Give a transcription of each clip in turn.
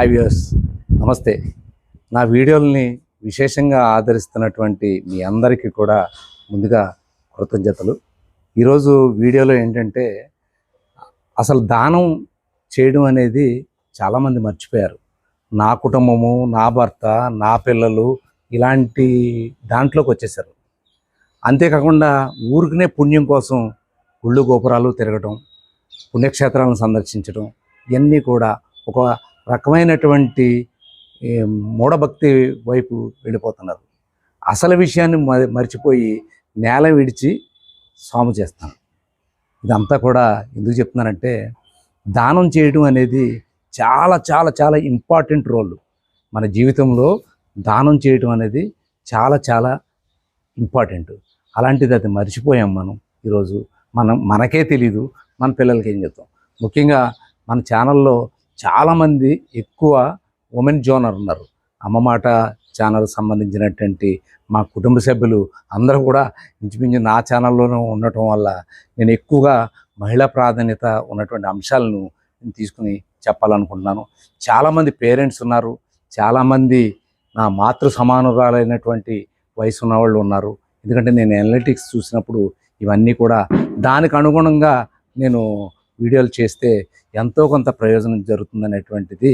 Hi views నమస్తే. నా వీడియోల్ని విశేషంగా ఆదరిస్తున్నటువంటి మీ అందరికీ కూడా ముందుగా కృతజ్ఞతలు. ఈరోజు వీడియోలో ఏంటంటే అసలు దానం చేయడం అనేది చాలామంది మర్చిపోయారు. నా కుటుంబము నా భర్త నా పిల్లలు ఇలాంటి దాంట్లోకి వచ్చేసారు. అంతేకాకుండా ఊరికనే పుణ్యం కోసం గుళ్ళు గోపురాలు తిరగటం పుణ్యక్షేత్రాలను సందర్శించడం ఇవన్నీ కూడా ఒక రకమైనటువంటి మూఢభక్తి వైపు వెళ్ళిపోతున్నారు. అసలు విషయాన్ని మ- మర్చిపోయి నేల విడిచి సాము చేస్తాను. ఇదంతా కూడా ఎందుకు చెప్తున్నానంటే దానం చేయడం అనేది చాలా చాలా చాలా ఇంపార్టెంట్ రోల్. మన జీవితంలో దానం చేయటం అనేది చాలా చాలా ఇంపార్టెంట్. అలాంటిది అది మర్చిపోయాం మనం ఈరోజు. మనం మనకే తెలీదు. మన పిల్లలకి ఏం చెప్తాం? ముఖ్యంగా మన ఛానల్లో చాలామంది ఎక్కువ ఉమెన్ జోనర్ ఉన్నారు. అమ్మ మాట ఛానల్ సంబంధించినటువంటి మా కుటుంబ సభ్యులు అందరూ కూడా ఇంచుమించు నా ఛానల్లోనే ఉండటం వల్ల నేను ఎక్కువగా మహిళా ప్రాధాన్యత ఉన్నటువంటి అంశాలను నేను తీసుకుని చెప్పాలనుకుంటున్నాను. చాలామంది పేరెంట్స్ ఉన్నారు. చాలామంది నా మాతృ సమానురాలైనటువంటి వయసు ఉన్నవాళ్ళు ఉన్నారు. ఎందుకంటే నేను అనలిటిక్స్ చూసినప్పుడు ఇవన్నీ కూడా దానికి అనుగుణంగా నేను వీడియోలు చేస్తే ఎంతో కొంత ప్రయోజనం జరుగుతుందనేటువంటిది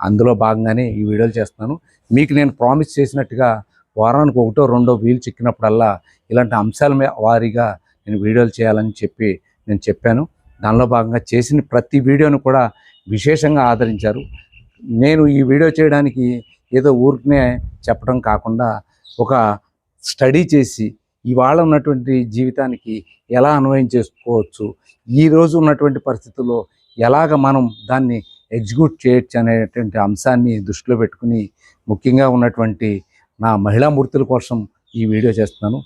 అందులో భాగంగానే ఈ వీడియోలు చేస్తున్నాను. మీకు నేను ప్రామిస్ చేసినట్టుగా వారానికి ఒకటో రెండో వీలు చిక్కినప్పుడల్లా ఇలాంటి అంశాల మీద వారీగా నేను వీడియోలు చేయాలని చెప్పి నేను చెప్పాను. దానిలో భాగంగా చేసిన ప్రతి వీడియోను కూడా విశేషంగా ఆదరించారు. నేను ఈ వీడియో చేయడానికి ఏదో ఊరికనే చెప్పడం కాకుండా ఒక స్టడీ చేసి ఇవాళ ఉన్నటువంటి జీవితానికి ఎలా అన్వయం చేసుకోవచ్చు? ఈ రోజు ఉన్నటువంటి పరిస్థితుల్లో ఎలాగ మనం దాన్ని ఎగ్జిక్యూట్ చేయొచ్చు అనేటువంటి అంశాన్ని దృష్టిలో పెట్టుకుని ముఖ్యంగా ఉన్నటువంటి నా మహిళా మూర్తుల కోసం ఈ వీడియో చేస్తున్నాను.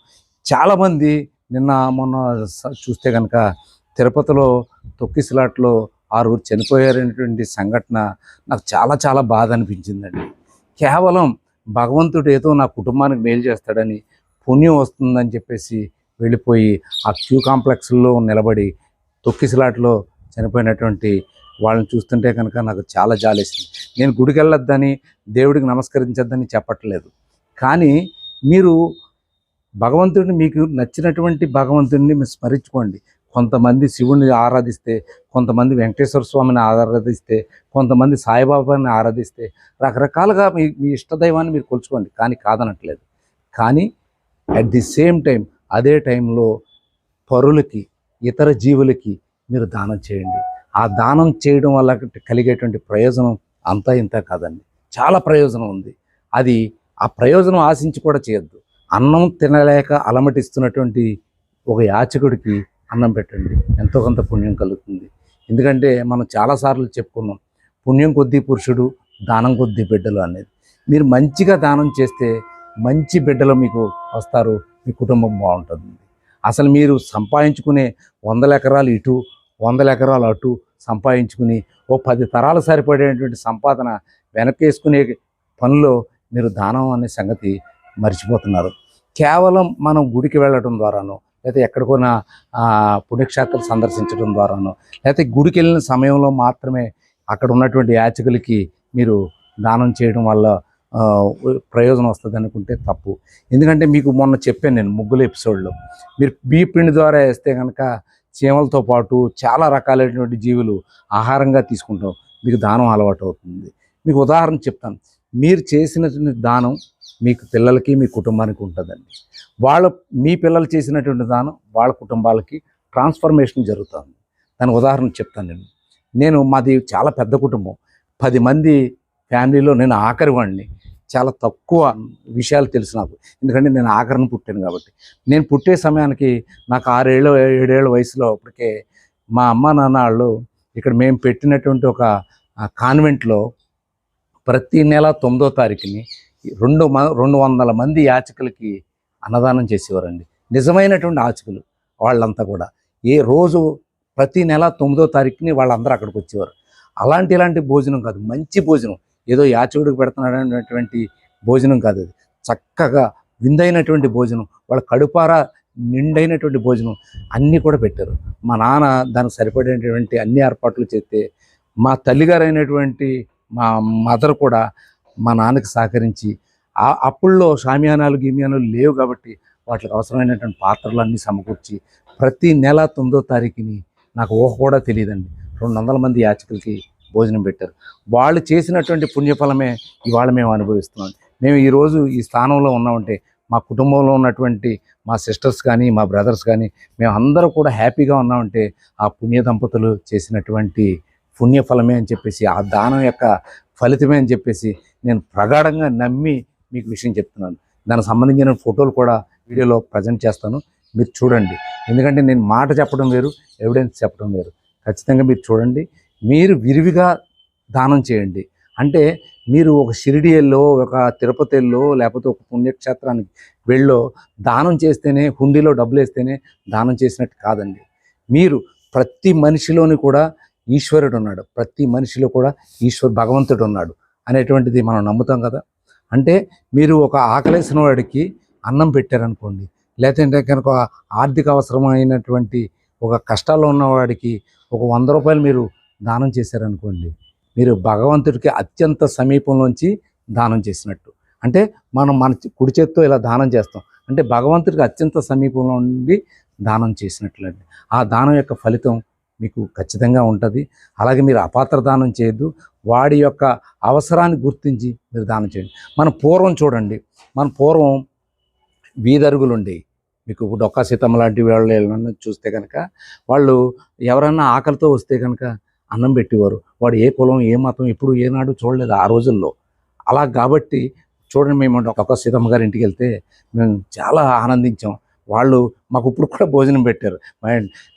చాలామంది నిన్న మొన్న స- చూస్తే కనుక తిరుపతిలో తొక్కిసలాట్లో ఆరుగురు చనిపోయారనేటువంటి సంఘటన నాకు చాలా చాలా బాధ అనిపించిందండి. కేవలం భగవంతుడు ఏదో నా కుటుంబానికి మేలు చేస్తాడని పుణ్యం వస్తుందని చెప్పేసి వెళ్ళిపోయి ఆ క్యూ కాంప్లెక్స్లో నిలబడి తొక్కిసలాట్లో చనిపోయినటువంటి వాళ్ళని చూస్తుంటే కనుక నాకు చాలా జాలేసింది. నేను గుడికి వెళ్ళొద్దని దేవుడికి నమస్కరించొద్దని చెప్పట్లేదు. కానీ మీరు భగవంతుడిని మీకు నచ్చినటువంటి భగవంతుడిని మీరు స్మరించుకోండి. కొంతమంది శివుని ఆరాధిస్తే కొంతమంది వెంకటేశ్వర స్వామిని ఆరాధిస్తే కొంతమంది సాయిబాబాని ఆరాధిస్తే రకరకాలుగా మీ మీ ఇష్టదైవాన్ని మీరు కొలుచుకోండి. కానీ కాదనట్లేదు. కానీ అట్ ది సేమ్ టైం అదే టైంలో పరులకి ఇతర జీవులకి మీరు దానం చేయండి. ఆ దానం చేయడం వల్ల కలిగేటువంటి ప్రయోజనం అంతా ఇంత కాదండి. చాలా ప్రయోజనం ఉంది. అది ఆ ప్రయోజనం ఆశించి కూడా చేయొద్దు. అన్నం తినలేక అలమటిస్తున్నటువంటి ఒక యాచకుడికి అన్నం పెట్టండి. ఎంతో కొంత పుణ్యం కలుగుతుంది. ఎందుకంటే మనం చాలాసార్లు చెప్పుకున్నాం పుణ్యం కొద్దీ పురుషుడు దానం కొద్దీ బిడ్డలు అనేది. మీరు మంచిగా దానం చేస్తే మంచి బిడ్డలు మీకు వస్తారు మీ కుటుంబం బాగుంటుంది. అసలు మీరు సంపాదించుకునే వందల ఎకరాలు ఇటు వందల ఎకరాలు అటు సంపాదించుకుని ఓ పది తరాలు సరిపడేటువంటి సంపాదన వెనకేసుకునే పనిలో మీరు దానం అనే సంగతి మర్చిపోతున్నారు. కేవలం మనం గుడికి వెళ్ళడం ద్వారానో లేకపోతే ఎక్కడికైనా పుణ్యక్షేత్రాలు సందర్శించడం ద్వారానో లేకపోతే గుడికి వెళ్ళిన సమయంలో మాత్రమే అక్కడ ఉన్నటువంటి యాచకులకి మీరు దానం చేయడం వల్ల ప్రయోజనం వస్తుంది అనుకుంటే తప్పు. ఎందుకంటే మీకు మొన్న చెప్పాను నేను ముగ్గుల ఎపిసోడ్లో. మీరు బీ పిండి ద్వారా వేస్తే కనుక చీమలతో పాటు చాలా రకాలైనటువంటి జీవులు ఆహారంగా తీసుకుంటాం మీకు దానం అలవాటు అవుతుంది. మీకు ఉదాహరణ చెప్తాను. మీరు చేసినటువంటి దానం మీకు పిల్లలకి మీ కుటుంబానికి ఉంటుందండి. వాళ్ళ మీ పిల్లలు చేసినటువంటి దానం వాళ్ళ కుటుంబాలకి ట్రాన్స్ఫర్మేషన్ జరుగుతుంది. దాని ఉదాహరణ చెప్తాను నేను. నేను మాది చాలా పెద్ద కుటుంబం. పది మంది ఫ్యామిలీలో నేను ఆఖరి వాడిని. చాలా తక్కువ విషయాలు తెలుసు నాకు. ఎందుకంటే నేను ఆఖరిని పుట్టాను కాబట్టి. నేను పుట్టే సమయానికి నాకు ఆరేళ్ళు ఏడేళ్ళ వయసులో అప్పటికే మా అమ్మ నాన్న వాళ్ళు ఇక్కడ మేము పెట్టినటువంటి ఒక కాన్వెంట్లో ప్రతి నెల తొమ్మిదో తారీఖుని రెండు మ రెండు వందల మంది యాచకులకి అన్నదానం చేసేవారండి. నిజమైనటువంటి యాచకులు వాళ్ళంతా కూడా. ఏ రోజు ప్రతి నెల తొమ్మిదో తారీఖుని వాళ్ళందరూ అక్కడికి వచ్చేవారు. అలాంటి ఇలాంటి భోజనం కాదు. మంచి భోజనం. ఏదో యాచకుడికి పెడుతున్నాడనేటువంటి భోజనం కాదు అది. చక్కగా విందైనటువంటి భోజనం వాళ్ళ కడుపారా నిండైనటువంటి భోజనం అన్నీ కూడా పెట్టారు. మా నాన్న దానికి సరిపడేటువంటి అన్ని ఏర్పాట్లు చేస్తే మా తల్లిగారైనటువంటి అయినటువంటి మా మదర్ కూడా మా నాన్నకి సహకరించి ఆ అప్పుల్లో షామియానాలు గిమియానాలు లేవు కాబట్టి వాటికి అవసరమైనటువంటి పాత్రలన్నీ సమకూర్చి ప్రతి నెల తొమ్మిదో తారీఖుని నాకు ఊహ కూడా తెలియదండి. రెండు వందల మంది యాచకులకి భోజనం పెట్టారు. వాళ్ళు చేసినటువంటి పుణ్యఫలమే ఇవాళ మేము అనుభవిస్తున్నాం. మేము ఈరోజు ఈ స్థానంలో ఉన్నామంటే మా కుటుంబంలో ఉన్నటువంటి మా సిస్టర్స్ కానీ మా బ్రదర్స్ కానీ మేము అందరూ కూడా హ్యాపీగా ఉన్నామంటే ఆ పుణ్య దంపతులు చేసినటువంటి పుణ్యఫలమే అని చెప్పేసి ఆ దానం యొక్క ఫలితమే అని చెప్పేసి నేను ప్రగాఢంగా నమ్మి మీకు విషయం చెప్తున్నాను. దానికి సంబంధించిన ఫోటోలు కూడా వీడియోలో ప్రజెంట్ చేస్తాను. మీరు చూడండి. ఎందుకంటే నేను మాట చెప్పడం వేరు ఎవిడెన్స్ చెప్పడం వేరు. ఖచ్చితంగా మీరు చూడండి. మీరు విరివిగా దానం చేయండి. అంటే మీరు ఒక షిరిడియల్లో ఒక తిరుపతిలో లేకపోతే ఒక పుణ్యక్షేత్రానికి వెళ్ళో దానం చేస్తేనే హుండీలో డబ్బులు వేస్తేనే దానం చేసినట్టు కాదండి. మీరు ప్రతి మనిషిలోని కూడా ఈశ్వరుడు ఉన్నాడు. ప్రతి మనిషిలో కూడా ఈశ్వర్ భగవంతుడు ఉన్నాడు అనేటువంటిది మనం నమ్ముతాం కదా. అంటే మీరు ఒక ఆకలేసిన వాడికి అన్నం పెట్టారనుకోండి లేదంటే కనుక ఆర్థిక అవసరమైనటువంటి ఒక కష్టాల్లో ఉన్నవాడికి ఒక వంద రూపాయలు మీరు దానం చేశారనుకోండి మీరు భగవంతుడికి అత్యంత సమీపంలోంచి దానం చేసినట్టు. అంటే మనం మన కుడి చేత్తో ఇలా దానం చేస్తాం. అంటే భగవంతుడికి అత్యంత సమీపంలో ఉండి దానం చేసినట్లండి. ఆ దానం యొక్క ఫలితం మీకు ఖచ్చితంగా ఉంటుంది. అలాగే మీరు అపాత్ర దానం చేయొద్దు. వాడి యొక్క అవసరాన్ని గుర్తించి మీరు దానం చేయండి. మన పూర్వం చూడండి మన పూర్వం వీధరుగులు ఉండేవి మీకు డొక్కా సీతమ్మ లాంటి వాళ్ళు చూస్తే కనుక వాళ్ళు ఎవరన్నా ఆకలితో వస్తే కనుక అన్నం పెట్టేవారు. వాడు ఏ కులం ఏ మతం ఎప్పుడు ఏనాడు చూడలేదు ఆ రోజుల్లో. అలా కాబట్టి చూడండి మేము ఒక సీతమ్మ గారి ఇంటికి వెళ్తే మేము చాలా ఆనందించాం. వాళ్ళు మాకు ఇప్పుడు కూడా భోజనం పెట్టారు.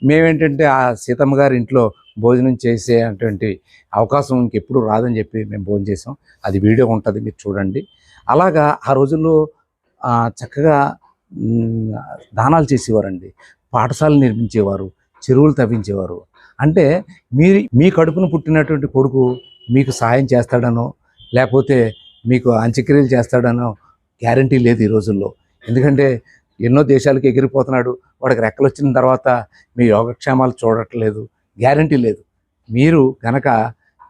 మేమేంటంటే ఆ సీతమ్మ గారి ఇంట్లో భోజనం చేసే అటువంటి అవకాశం ఇంకెప్పుడు రాదని చెప్పి మేము భోజనం చేసాం. అది వీడియో ఉంటుంది మీరు చూడండి. అలాగా ఆ రోజుల్లో చక్కగా దానాలు చేసేవారండి. పాఠశాలలు నిర్మించేవారు చెరువులు తవ్వించేవారు. అంటే మీరు మీ కడుపును పుట్టినటువంటి కొడుకు మీకు సహాయం చేస్తాడనో లేకపోతే మీకు అంత్యక్రియలు చేస్తాడనో గ్యారంటీ లేదు ఈ రోజుల్లో. ఎందుకంటే ఎన్నో దేశాలకు ఎగిరిపోతున్నాడు వాడికి రెక్కలు వచ్చిన తర్వాత మీ యోగక్షేమాలు చూడట్లేదు గ్యారంటీ లేదు. మీరు కనుక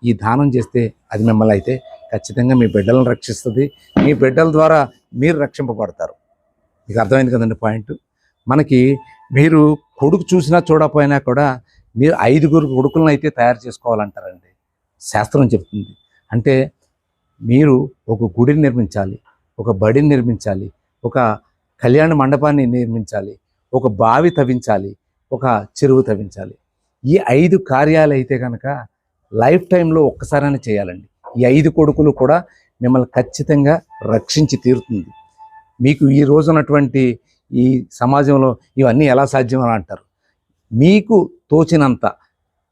ఈ దానం చేస్తే అది మిమ్మల్ని అయితే ఖచ్చితంగా మీ బిడ్డలను రక్షిస్తుంది. మీ బిడ్డల ద్వారా మీరు రక్షింపబడతారు. మీకు అర్థమైంది కదండి పాయింట్? మనకి మీరు కొడుకు చూసినా చూడకపోయినా కూడా మీరు ఐదుగురు కొడుకులను అయితే తయారు చేసుకోవాలంటారండి. శాస్త్రం చెప్తుంది. అంటే మీరు ఒక గుడిని నిర్మించాలి ఒక బడిని నిర్మించాలి ఒక కళ్యాణ మండపాన్ని నిర్మించాలి ఒక బావి తవ్వించాలి ఒక చెరువు తవ్వించాలి. ఈ ఐదు కార్యాలు అయితే కనుక లైఫ్ టైంలో ఒక్కసారైనా చేయాలండి. ఈ ఐదు కొడుకులు కూడా మిమ్మల్ని ఖచ్చితంగా రక్షించి తీరుతుంది. మీకు ఈ రోజు ఉన్నటువంటి ఈ సమాజంలో ఇవన్నీ ఎలా సాధ్యం అని అంటారు? మీకు తోచినంత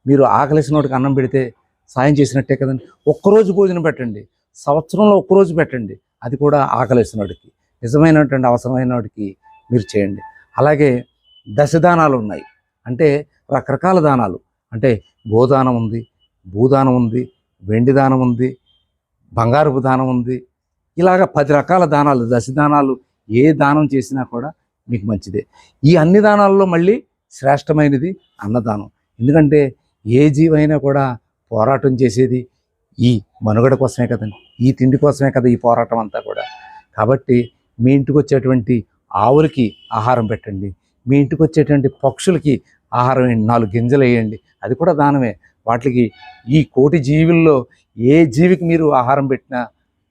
మీరు ఆకలిసినోడికి అన్నం పెడితే సాయం చేసినట్టే కదండి. ఒక్కరోజు భోజనం పెట్టండి. సంవత్సరంలో ఒక్కరోజు పెట్టండి. అది కూడా ఆకలిసినోడికి. నిజమైనటువంటి అవసరమైనోడికి మీరు చేయండి. అలాగే దశదానాలు ఉన్నాయి. అంటే రకరకాల దానాలు. అంటే గోదానం ఉంది భూదానం ఉంది వెండి దానం ఉంది బంగారపు దానం ఉంది. ఇలాగ పది రకాల దానాలు దశదానాలు ఏ దానం చేసినా కూడా మీకు మంచిదే. ఈ అన్ని దానాల్లో మళ్ళీ శ్రేష్టమైనది అన్నదానం. ఎందుకంటే ఏ జీవైనా కూడా పోరాటం చేసేది ఈ మనుగడ కోసమే కదండి. ఈ తిండి కోసమే కదా ఈ పోరాటం అంతా కూడా. కాబట్టి మీ ఇంటికి వచ్చేటువంటి ఆవులకి ఆహారం పెట్టండి. మీ ఇంటికి వచ్చేటువంటి పక్షులకి ఆహారం వేయండి. నాలుగు గింజలు వేయండి. అది కూడా దానమే. వాటికి ఈ కోటి జీవుల్లో ఏ జీవికి మీరు ఆహారం పెట్టినా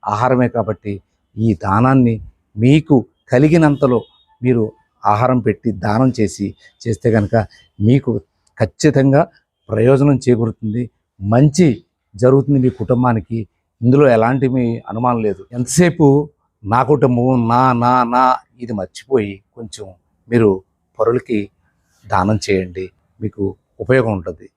ఆహారమే కాబట్టి ఈ దానాన్ని మీకు కలిగినంతలో మీరు ఆహారం పెట్టి దానం చేసి చేస్తే కనుక మీకు ఖచ్చితంగా ప్రయోజనం చేకూరుతుంది. మంచి జరుగుతుంది మీ కుటుంబానికి. ఇందులో ఎలాంటి మీ అనుమానం లేదు. ఎంతసేపు నా కుటుంబం నా నా నా ఇది మర్చిపోయి కొంచెం మీరు పరులకి దానం చేయండి. మీకు ఉపయోగం ఉంటుంది.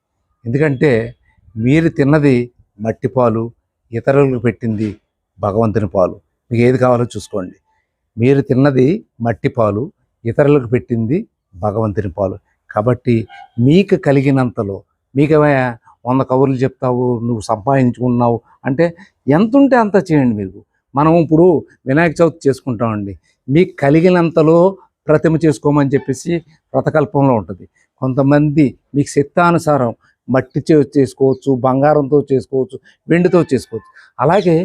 ఎందుకంటే మీరు తిన్నది మట్టి పాలు ఇతరులకు పెట్టింది భగవంతుని పాలు. మీకు ఏది కావాలో చూసుకోండి. మీరు తిన్నది మట్టి పాలు ఇతరులకు పెట్టింది భగవంతుని పాలు. కాబట్టి మీకు కలిగినంతలో మీకు వంద కబుర్లు చెప్తావు నువ్వు సంపాదించుకున్నావు అంటే ఎంత ఉంటే అంత చేయండి మీకు మనం ఇప్పుడు వినాయక చవితి చేసుకుంటామండి. మీకు కలిగినంతలో ప్రతిమ చేసుకోమని చెప్పేసి వ్రతకల్పంలో ఉంటుంది. కొంతమంది మీకు శక్తానుసారం మట్టితో చేసుకోవచ్చు బంగారంతో చేసుకోవచ్చు వెండితో చేసుకోవచ్చు. అలాగే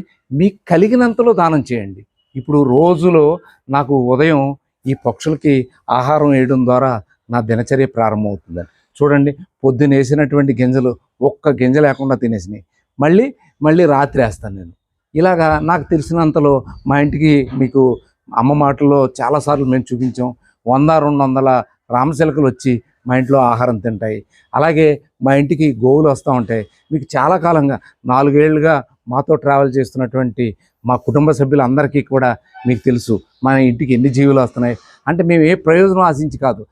మీకు కలిగినంతలో దానం చేయండి. ఇప్పుడు రోజులో నాకు ఉదయం ఈ పక్షులకి ఆహారం వేయడం ద్వారా నా దినచర్య ప్రారంభమవుతుందని చూడండి పొద్దున వేసినటువంటి గింజలు ఒక్క గింజ లేకుండా తినేసినాయి. మళ్ళీ మళ్ళీ రాత్రి వేస్తాను నేను. ఇలాగా నాకు తెలిసినంతలో మా ఇంటికి మీకు అమ్మ మాటల్లో చాలాసార్లు మేము చూపించాం. వంద రెండు వందల రామచిలకలు వచ్చి మా ఇంట్లో ఆహారం తింటాయి. అలాగే మా ఇంటికి గోవులు వస్తూ ఉంటాయి. మీకు చాలా కాలంగా నాలుగేళ్ళుగా మాతో ట్రావెల్ చేస్తున్నటువంటి మా కుటుంబ సభ్యులందరికీ కూడా మీకు తెలుసు మన ఇంటికి ఎన్ని జీవులు వస్తున్నాయి? అంటే మేము ఏ ప్రయోజనం ఆశించి కాదు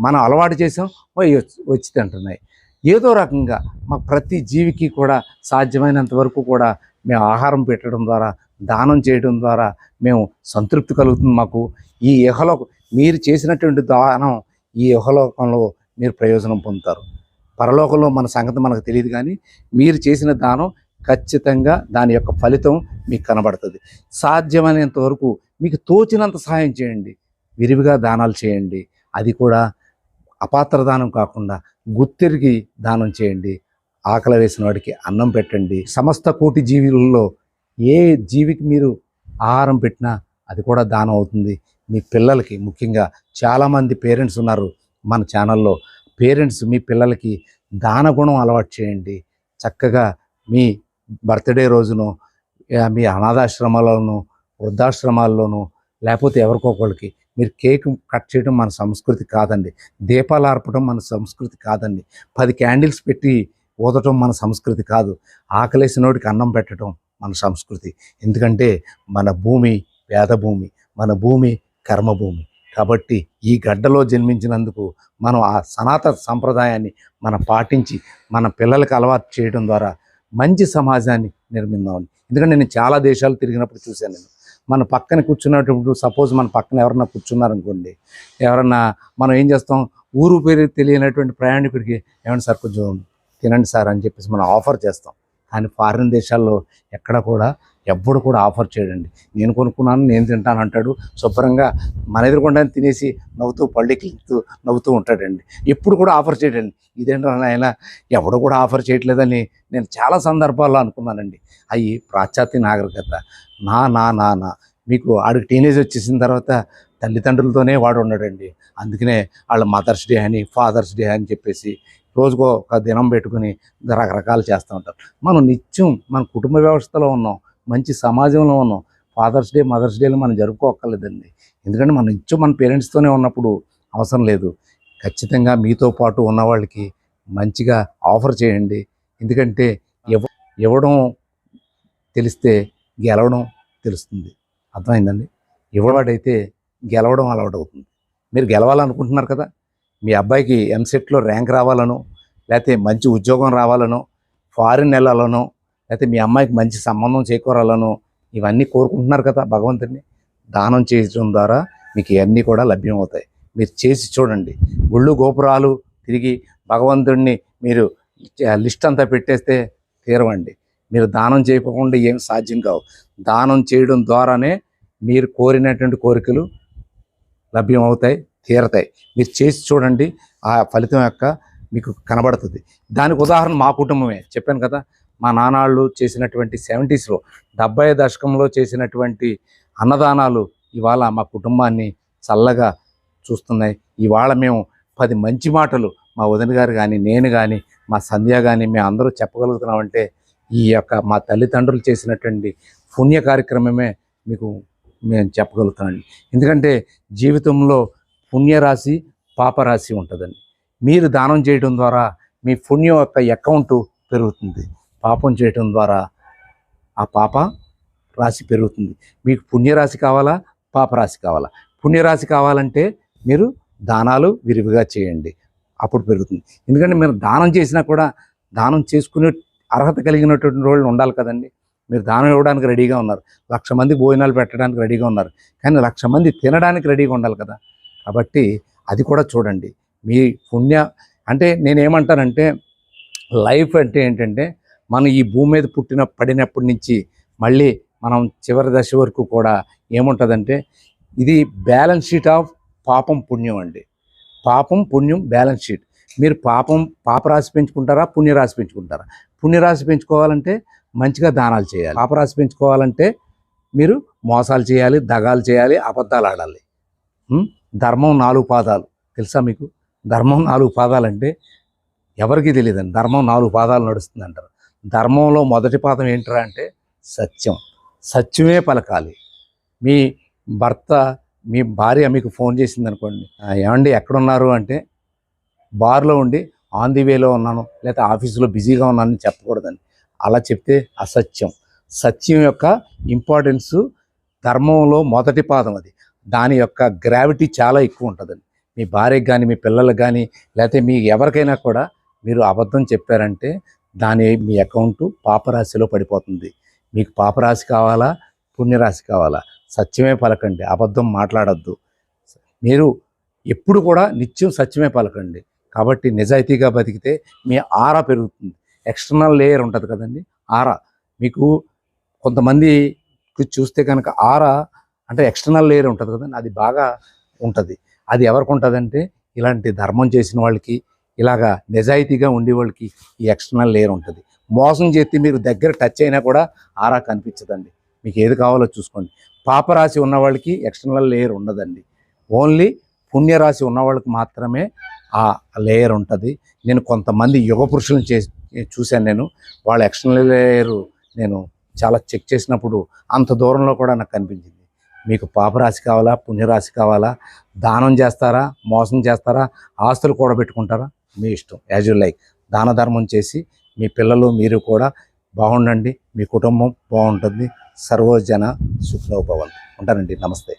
మనం అలవాటు చేసాం వచ్చి- తింటున్నాయి ఏదో రకంగా మా ప్రతి జీవికి కూడా సాధ్యమైనంత వరకు కూడా మేము ఆహారం పెట్టడం ద్వారా దానం చేయడం ద్వారా మేము సంతృప్తి కలుగుతుంది మాకు. ఈ ఇహలోక మీరు చేసినటువంటి దానం ఈ ఇహలోకంలో మీరు ప్రయోజనం పొందుతారు. పరలోకంలో మన సంగతి మనకు తెలియదు కానీ మీరు చేసిన దానం ఖచ్చితంగా దాని యొక్క ఫలితం మీకు కనబడుతుంది. సాధ్యమైనంత వరకు మీకు తోచినంత సహాయం చేయండి. విరివిగా దానాలు చేయండి. అది కూడా అపాత్ర దానం కాకుండా గుర్తిరిగి దానం చేయండి. ఆకలి వేసిన వాడికి అన్నం పెట్టండి. సమస్త కోటి జీవులలో ఏ జీవికి మీరు ఆహారం పెట్టినా అది కూడా దానం అవుతుంది. మీ పిల్లలకి ముఖ్యంగా చాలామంది పేరెంట్స్ ఉన్నారు మన ఛానల్లో. పేరెంట్స్ మీ పిల్లలకి దాన గుణం అలవాటు చేయండి. చక్కగా మీ బర్త్డే రోజును మీ అనాథాశ్రమాల్లోనూ వృద్ధాశ్రమాల్లోనూ లేకపోతే ఎవరికొకళ్ళకి మీరు కేక్ కట్ చేయడం మన సంస్కృతి కాదండి. దీపాలు ఆర్పడం మన సంస్కృతి కాదండి. పది క్యాండిల్స్ పెట్టి ఊదటం మన సంస్కృతి కాదు. ఆకలేసినోడికి అన్నం పెట్టడం మన సంస్కృతి. ఎందుకంటే మన భూమి పేద భూమి మన భూమి కర్మభూమి. కాబట్టి ఈ గడ్డలో జన్మించినందుకు మనం ఆ సనాతన సంప్రదాయాన్ని మనం పాటించి మన పిల్లలకు అలవాటు చేయడం ద్వారా మంచి సమాజాన్ని నిర్మిందామని. ఎందుకంటే నేను చాలా దేశాలు తిరిగినప్పుడు చూశాను నేను. మన పక్కన కూర్చున్నప్పుడు సపోజ్ మన పక్కన ఎవరన్నా కూర్చున్నారనుకోండి ఎవరన్నా మనం ఏం చేస్తాం? ఊరు పేరు తెలియనటువంటి ప్రయాణికుడికి ఏమైనా సార్ కొంచెం తినండి సార్ అని చెప్పేసి మనం ఆఫర్ చేస్తాం. కానీ ఫారిన్ దేశాల్లో ఎక్కడ కూడా ఎవ్వడు కూడా ఆఫర్ చేయడండి. నేను కొనుక్కున్నాను నేను తింటాను అంటాడు. శుభ్రంగా మన ఎదురుకుండా తినేసి నవ్వుతూ పళ్ళకి నవ్వుతూ ఉంటాడండి. ఎప్పుడు కూడా ఆఫర్ చేయడండి. ఇదేంటో ఆయన ఎవడు కూడా ఆఫర్ చేయట్లేదని నేను చాలా సందర్భాల్లో అనుకున్నానండి. అవి పాశ్చాత్య నాగరికత. నా నా నా నా. మీకు ఆడికి టీనేజ్ వచ్చేసిన తర్వాత తల్లిదండ్రులతోనే వాడు ఉన్నాడండి. అందుకనే వాళ్ళ మదర్స్ డే అని ఫాదర్స్ డే అని చెప్పేసి రోజుకో ఒక దినం పెట్టుకుని రకరకాలు చేస్తూ ఉంటారు. మనం నిత్యం మన కుటుంబ వ్యవస్థలో ఉన్నాం. మంచి సమాజంలో ఉన్నాం. ఫాదర్స్ డే మదర్స్ డేలు మనం జరుపుకోక్కర్లేదండి. ఎందుకంటే మనం ఇచ్చో మన పేరెంట్స్తోనే ఉన్నప్పుడు అవసరం లేదు. ఖచ్చితంగా మీతో పాటు ఉన్న వాళ్ళకి మంచిగా ఆఫర్ చేయండి. ఎందుకంటే ఇవ్వ ఇవ్వడం తెలిస్తే గెలవడం తెలుస్తుంది. అర్థమైందండి? ఇవ్వవాడైతే గెలవడం అలవాటు అవుతుంది. మీరు గెలవాలనుకుంటున్నారు కదా? మీ అబ్బాయికి ఎంసెట్లో ర్యాంక్ రావాలనో లేకపోతే మంచి ఉద్యోగం రావాలనో ఫారిన్ వెళ్ళాలనో లేకపోతే మీ అమ్మాయికి మంచి సంబంధం చేకూరాలనో ఇవన్నీ కోరుకుంటున్నారు కదా భగవంతుడిని. దానం చేయడం ద్వారా మీకు ఇవన్నీ కూడా లభ్యమవుతాయి. మీరు చేసి చూడండి. గుళ్ళు గోపురాలు తిరిగి భగవంతుడిని మీరు లిస్ట్ అంతా పెట్టేస్తే తీరవండి. మీరు దానం చేయకుండా ఏం సాధ్యం కావు. దానం చేయడం ద్వారానే మీరు కోరినటువంటి కోరికలు లభ్యమవుతాయి తీరతాయి. మీరు చేసి చూడండి. ఆ ఫలితం యొక్క మీకు కనబడుతుంది. దానికి ఉదాహరణ మా కుటుంబమే. చెప్పాను కదా మా నానాళ్ళు చేసినటువంటి సెవెంటీస్లో డెబ్బై దశకంలో చేసినటువంటి అన్నదానాలు ఇవాళ మా కుటుంబాన్ని చల్లగా చూస్తున్నాయి. ఇవాళ మేము పది మంచి మాటలు మా వదిన గారు కానీ నేను కానీ మా సంధ్య కానీ మేము అందరూ చెప్పగలుగుతున్నామంటే ఈ యొక్క మా తల్లిదండ్రులు చేసినటువంటి పుణ్య కార్యక్రమమే మీకు మేము చెప్పగలుగుతామండి. ఎందుకంటే జీవితంలో పుణ్యరాశి పాపరాశి ఉంటుందండి. మీరు దానం చేయడం ద్వారా మీ పుణ్యం యొక్క అకౌంటు పెరుగుతుంది. పాపం చేయటం ద్వారా ఆ పాప రాశి పెరుగుతుంది. మీకు పుణ్యరాశి కావాలా? పాపరాశి కావాలా? పుణ్యరాశి కావాలంటే మీరు దానాలు విరివిగా చేయండి. అప్పుడు పెరుగుతుంది. ఎందుకంటే మీరు దానం చేసినా కూడా దానం చేసుకునే అర్హత కలిగినటువంటి వాళ్ళు ఉండాలి కదండి. మీరు దానం ఇవ్వడానికి రెడీగా ఉన్నారు. లక్ష మంది భోజనాలు పెట్టడానికి రెడీగా ఉన్నారు. కానీ లక్ష మంది తినడానికి రెడీగా ఉండాలి కదా. కాబట్టి అది కూడా చూడండి. మీ పుణ్య అంటే నేనేమంటానంటే లైఫ్ అంటే ఏంటంటే మనం ఈ భూమి మీద పుట్టిన పడినప్పటి నుంచి మళ్ళీ మనం చివరి దశ వరకు కూడా ఏముంటుందంటే ఇది బ్యాలెన్స్ షీట్ ఆఫ్ పాపం పుణ్యం అండి. పాపం పుణ్యం బ్యాలెన్స్ షీట్. మీరు పాపం పాపరాశి పెంచుకుంటారా పుణ్యరాశి పెంచుకుంటారా? పుణ్యరాశి పెంచుకోవాలంటే మంచిగా దానాలు చేయాలి. పాపరాశి పెంచుకోవాలంటే మీరు మోసాలు చేయాలి దగాలు చేయాలి అబద్ధాలు ఆడాలి. ధర్మం నాలుగు పాదాలు. తెలుసా మీకు? ధర్మం నాలుగు పాదాలు అంటే ఎవరికీ తెలియదండి. ధర్మం నాలుగు పాదాలు నడుస్తుంది అంటారు ధర్మంలో మొదటి పాదం ఏంటరా అంటే సత్యం. సత్యమే పలకాలి. మీ భర్త మీ భార్య మీకు ఫోన్ చేసింది అనుకోండి ఏమండి ఎక్కడున్నారు? అంటే బార్లో ఉండి ఆన్ ది వేలో ఉన్నాను లేకపోతే ఆఫీసులో బిజీగా ఉన్నానని చెప్పకూడదని అలా చెప్తే అసత్యం. సత్యం యొక్క ఇంపార్టెన్స్ ధర్మంలో మొదటి పాదం అది. దాని యొక్క గ్రావిటీ చాలా ఎక్కువ ఉంటుందండి. మీ భార్యకు కానీ మీ పిల్లలకు కానీ లేకపోతే మీ ఎవరికైనా కూడా మీరు అబద్ధం చెప్పారంటే దాని మీ అకౌంటు పాపరాశిలో పడిపోతుంది. మీకు పాపరాశి కావాలా? పుణ్యరాశి కావాలా? సత్యమే పలకండి. అబద్ధం మాట్లాడద్దు. మీరు ఎప్పుడు కూడా నిత్యం సత్యమే పలకండి. కాబట్టి నిజాయితీగా బతికితే మీ ఆరా పెరుగుతుంది. ఎక్స్టర్నల్ లేయర్ ఉంటుంది కదండి. ఆరా. మీకు కొంతమంది చూస్తే కనుక ఆరా అంటే ఎక్స్టర్నల్ లేయర్ ఉంటుంది కదండి. అది బాగా ఉంటుంది. అది ఎవరికి ఉంటుందంటే ఇలాంటి ధర్మం చేసిన వాళ్ళకి ఇలాగా నిజాయితీగా ఉండే వాళ్ళకి ఈ ఎక్స్టర్నల్ లేయర్ ఉంటుంది. మోసం చేస్తే మీరు దగ్గర టచ్ అయినా కూడా ఆరా కనిపించదండి. మీకు ఏది కావాలో చూసుకోండి. పాపరాశి ఉన్న వాళ్ళకి ఎక్స్టర్నల్ లేయర్ ఉండదండి. ఓన్లీ పుణ్యరాశి ఉన్న వాళ్ళకి మాత్రమే ఆ లేయర్ ఉంటుంది. నేను కొంతమంది యుగ పురుషులను చే చూశాను నేను. వాళ్ళ ఎక్స్టర్నల్ లేయర్ నేను చాలా చెక్ చేసినప్పుడు అంత దూరంలో కూడా నాకు కనిపించింది. మీకు పాపరాశి కావాలా పుణ్యరాశి కావాలా దానం చేస్తారా మోసం చేస్తారా ఆస్తులు కూడబెట్టుకుంటారా? మీ ఇష్టం. యాజ్ యూ లైక్ దాన ధర్మం చేసి మీ పిల్లలు మీరు కూడా బాగుండండి. మీ కుటుంబం బాగుంటుంది. సర్వజన సుఖనోభవంతు ఉంటానండి. నమస్తే.